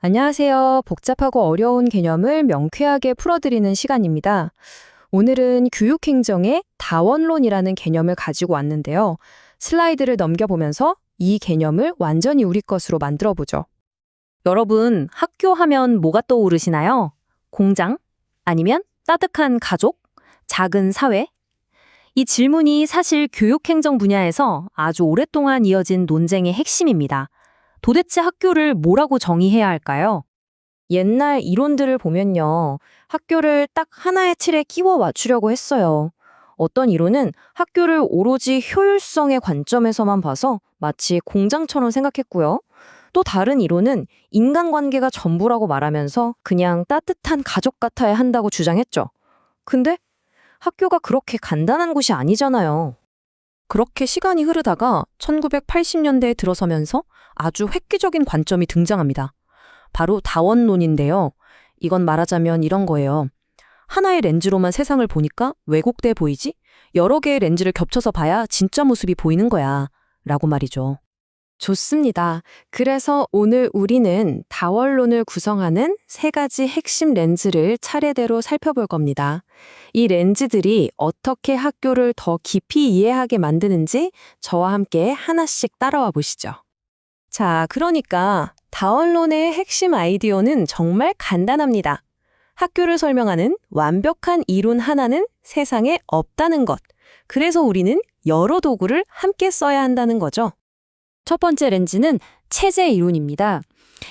안녕하세요. 복잡하고 어려운 개념을 명쾌하게 풀어드리는 시간입니다. 오늘은 교육행정의 다원론이라는 개념을 가지고 왔는데요. 슬라이드를 넘겨보면서 이 개념을 완전히 우리 것으로 만들어 보죠. 여러분, 학교 하면 뭐가 떠오르시나요? 공장? 아니면 따뜻한 가족? 작은 사회? 이 질문이 사실 교육행정 분야에서 아주 오랫동안 이어진 논쟁의 핵심입니다. 도대체 학교를 뭐라고 정의해야 할까요? 옛날 이론들을 보면요. 학교를 딱 하나의 틀에 끼워 맞추려고 했어요. 어떤 이론은 학교를 오로지 효율성의 관점에서만 봐서 마치 공장처럼 생각했고요. 또 다른 이론은 인간관계가 전부라고 말하면서 그냥 따뜻한 가족 같아야 한다고 주장했죠. 근데 학교가 그렇게 간단한 곳이 아니잖아요. 그렇게 시간이 흐르다가 1980년대에 들어서면서 아주 획기적인 관점이 등장합니다. 바로 다원론인데요. 이건 말하자면 이런 거예요. 하나의 렌즈로만 세상을 보니까 왜곡돼 보이지? 여러 개의 렌즈를 겹쳐서 봐야 진짜 모습이 보이는 거야. 라고 말이죠. 좋습니다. 그래서 오늘 우리는 다원론을 구성하는 세 가지 핵심 렌즈를 차례대로 살펴볼 겁니다. 이 렌즈들이 어떻게 학교를 더 깊이 이해하게 만드는지 저와 함께 하나씩 따라와 보시죠. 자, 그러니까 다원론의 핵심 아이디어는 정말 간단합니다. 학교를 설명하는 완벽한 이론 하나는 세상에 없다는 것. 그래서 우리는 여러 도구를 함께 써야 한다는 거죠. 첫 번째 렌즈는 체제 이론입니다.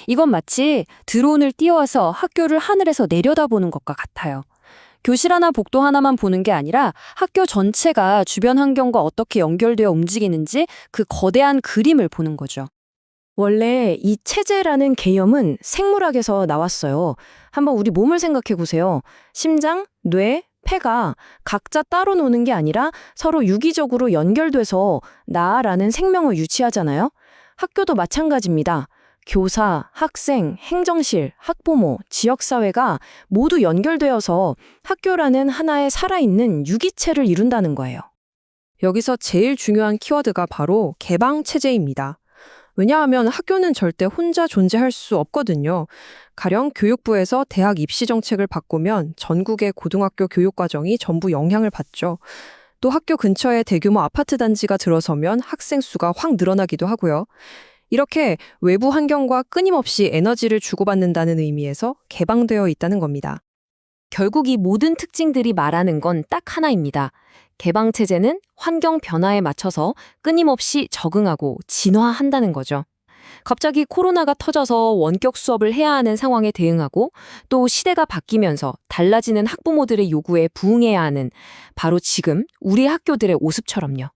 이건 마치 드론을 띄워서 학교를 하늘에서 내려다보는 것과 같아요. 교실 하나 복도 하나만 보는 게 아니라 학교 전체가 주변 환경과 어떻게 연결되어 움직이는지 그 거대한 그림을 보는 거죠. 원래 이 체제라는 개념은 생물학에서 나왔어요. 한번 우리 몸을 생각해 보세요. 심장, 뇌, 폐가 각자 따로 노는 게 아니라 서로 유기적으로 연결돼서 나라는 생명을 유치하잖아요. 학교도 마찬가지입니다. 교사, 학생, 행정실, 학부모, 지역사회가 모두 연결되어서 학교라는 하나의 살아있는 유기체를 이룬다는 거예요. 여기서 제일 중요한 키워드가 바로 개방체제입니다. 왜냐하면 학교는 절대 혼자 존재할 수 없거든요. 가령 교육부에서 대학 입시 정책을 바꾸면 전국의 고등학교 교육 과정이 전부 영향을 받죠. 또 학교 근처에 대규모 아파트 단지가 들어서면 학생 수가 확 늘어나기도 하고요. 이렇게 외부 환경과 끊임없이 에너지를 주고받는다는 의미에서 개방되어 있다는 겁니다. 결국 이 모든 특징들이 말하는 건 딱 하나입니다. 개방 체제는 환경 변화에 맞춰서 끊임없이 적응하고 진화한다는 거죠. 갑자기 코로나가 터져서 원격 수업을 해야 하는 상황에 대응하고 또 시대가 바뀌면서 달라지는 학부모들의 요구에 부응해야 하는 바로 지금 우리 학교들의 모습처럼요.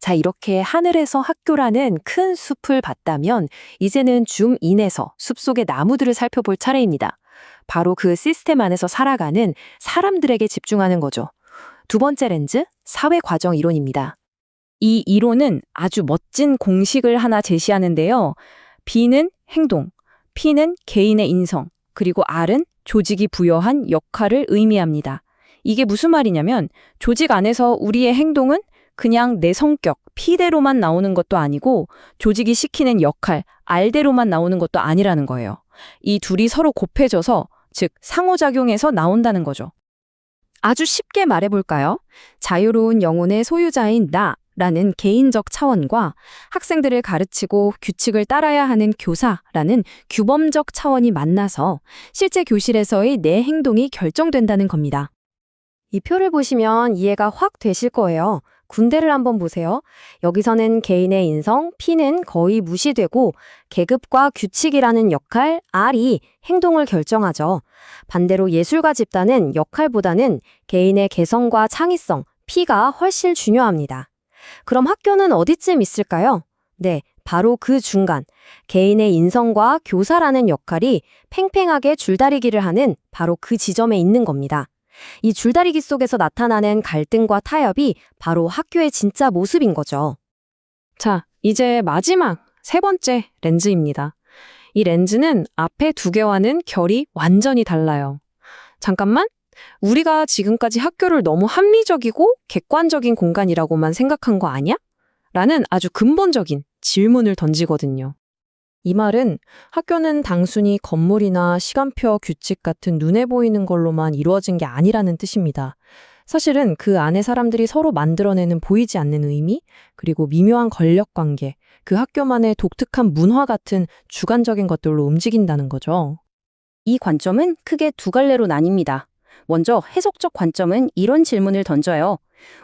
자, 이렇게 하늘에서 학교라는 큰 숲을 봤다면 이제는 줌 인해서 숲 속의 나무들을 살펴볼 차례입니다. 바로 그 시스템 안에서 살아가는 사람들에게 집중하는 거죠. 두 번째 렌즈, 사회 과정 이론입니다. 이 이론은 아주 멋진 공식을 하나 제시하는데요. B는 행동, P는 개인의 인성, 그리고 R은 조직이 부여한 역할을 의미합니다. 이게 무슨 말이냐면 조직 안에서 우리의 행동은 그냥 내 성격, P대로만 나오는 것도 아니고 조직이 시키는 역할, R대로만 나오는 것도 아니라는 거예요. 이 둘이 서로 곱해져서 즉 상호작용해서 나온다는 거죠. 아주 쉽게 말해볼까요? 자유로운 영혼의 소유자인 나 라는 개인적 차원과 학생들을 가르치고 규칙을 따라야 하는 교사라는 규범적 차원이 만나서 실제 교실에서의 내 행동이 결정된다는 겁니다. 이 표를 보시면 이해가 확 되실 거예요. 군대를 한번 보세요. 여기서는 개인의 인성, P는 거의 무시되고 계급과 규칙이라는 역할, R이 행동을 결정하죠. 반대로 예술가 집단은 역할보다는 개인의 개성과 창의성, P가 훨씬 중요합니다. 그럼 학교는 어디쯤 있을까요? 네, 바로 그 중간. 개인의 인성과 교사라는 역할이 팽팽하게 줄다리기를 하는 바로 그 지점에 있는 겁니다. 이 줄다리기 속에서 나타나는 갈등과 타협이 바로 학교의 진짜 모습인 거죠. 자, 이제 마지막 세 번째 렌즈입니다. 이 렌즈는 앞에 두 개와는 결이 완전히 달라요. 잠깐만. 우리가 지금까지 학교를 너무 합리적이고 객관적인 공간이라고만 생각한 거 아니야? 라는 아주 근본적인 질문을 던지거든요. 이 말은 학교는 단순히 건물이나 시간표 규칙 같은 눈에 보이는 걸로만 이루어진 게 아니라는 뜻입니다. 사실은 그 안에 사람들이 서로 만들어내는 보이지 않는 의미, 그리고 미묘한 권력 관계, 그 학교만의 독특한 문화 같은 주관적인 것들로 움직인다는 거죠. 이 관점은 크게 두 갈래로 나뉩니다. 먼저 해석적 관점은 이런 질문을 던져요.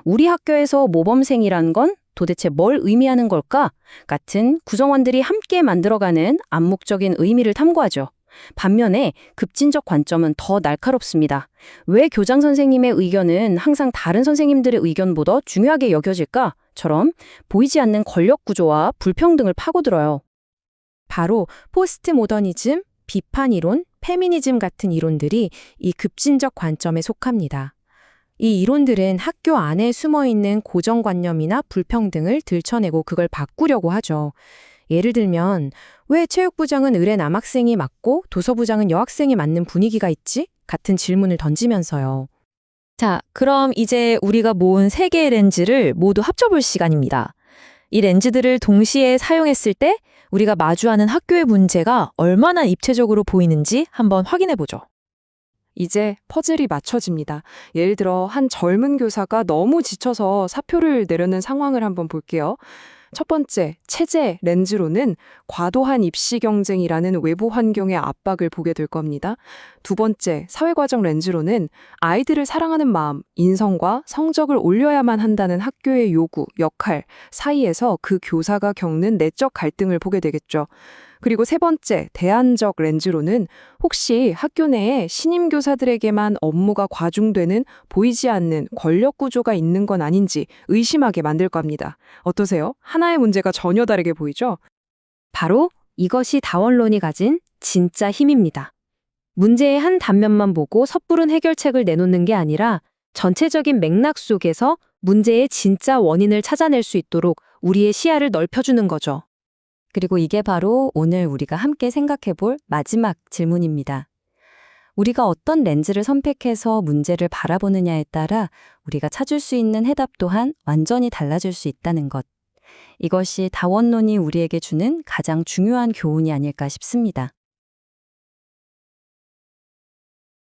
우리 학교에서 모범생이란 건 도대체 뭘 의미하는 걸까? 같은 구성원들이 함께 만들어가는 암묵적인 의미를 탐구하죠. 반면에 급진적 관점은 더 날카롭습니다. 왜 교장 선생님의 의견은 항상 다른 선생님들의 의견보다 중요하게 여겨질까? 처럼 보이지 않는 권력 구조와 불평등을 파고들어요. 바로 포스트 모더니즘, 비판 이론, 페미니즘 같은 이론들이 이 급진적 관점에 속합니다. 이 이론들은 학교 안에 숨어 있는 고정관념이나 불평등을 들춰내고 그걸 바꾸려고 하죠. 예를 들면, 왜 체육부장은 의뢰 남학생이 맡고 도서부장은 여학생이 맡는 분위기가 있지? 같은 질문을 던지면서요. 자, 그럼 이제 우리가 모은 세 개의 렌즈를 모두 합쳐볼 시간입니다. 이 렌즈들을 동시에 사용했을 때 우리가 마주하는 학교의 문제가 얼마나 입체적으로 보이는지 한번 확인해 보죠. 이제 퍼즐이 맞춰집니다. 예를 들어 한 젊은 교사가 너무 지쳐서 사표를 내려는 상황을 한번 볼게요. 첫 번째, 체제 렌즈로는 과도한 입시 경쟁이라는 외부 환경의 압박을 보게 될 겁니다. 두 번째, 사회과정 렌즈로는 아이들을 사랑하는 마음, 인성과 성적을 올려야만 한다는 학교의 요구, 역할 사이에서 그 교사가 겪는 내적 갈등을 보게 되겠죠. 그리고 세 번째, 대안적 렌즈로는 혹시 학교 내에 신임 교사들에게만 업무가 과중되는 보이지 않는 권력 구조가 있는 건 아닌지 의심하게 만들 겁니다. 어떠세요? 하나의 문제가 전혀 다르게 보이죠? 바로 이것이 다원론이 가진 진짜 힘입니다. 문제의 한 단면만 보고 섣부른 해결책을 내놓는 게 아니라 전체적인 맥락 속에서 문제의 진짜 원인을 찾아낼 수 있도록 우리의 시야를 넓혀주는 거죠. 그리고 이게 바로 오늘 우리가 함께 생각해 볼 마지막 질문입니다. 우리가 어떤 렌즈를 선택해서 문제를 바라보느냐에 따라 우리가 찾을 수 있는 해답 또한 완전히 달라질 수 있다는 것. 이것이 다원론이 우리에게 주는 가장 중요한 교훈이 아닐까 싶습니다.